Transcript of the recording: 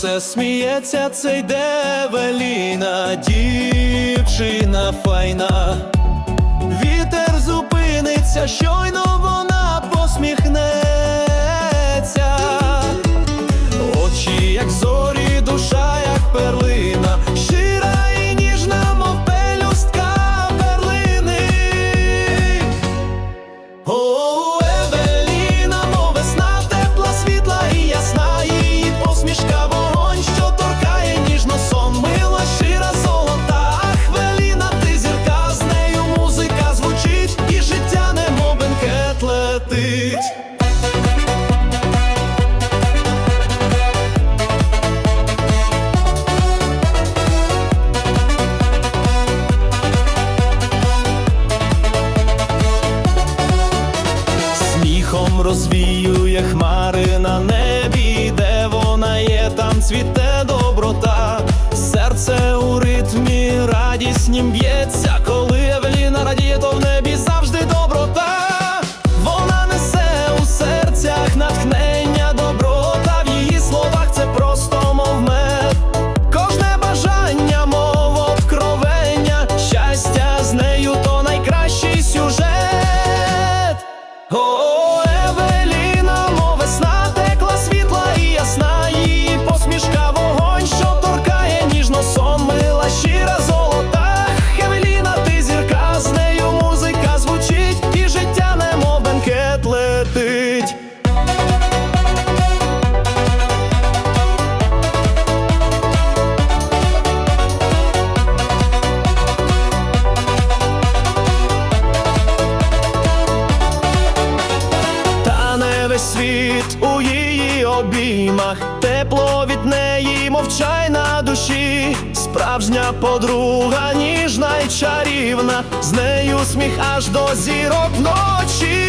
все сміється, це йде веліна, дівчина файна. Вітер зупиниться, щойно летить. Сміхом розвіює хмари на небі, де вона є, там цвіте доброта. Серце у ритмі радіснім б'ється, коли Евеліна радіє, то в небі завжди обіймах, тепло від неї, мовчай на душі, справжня подруга, ніжна й чарівна, з нею сміх аж до зірок вночі.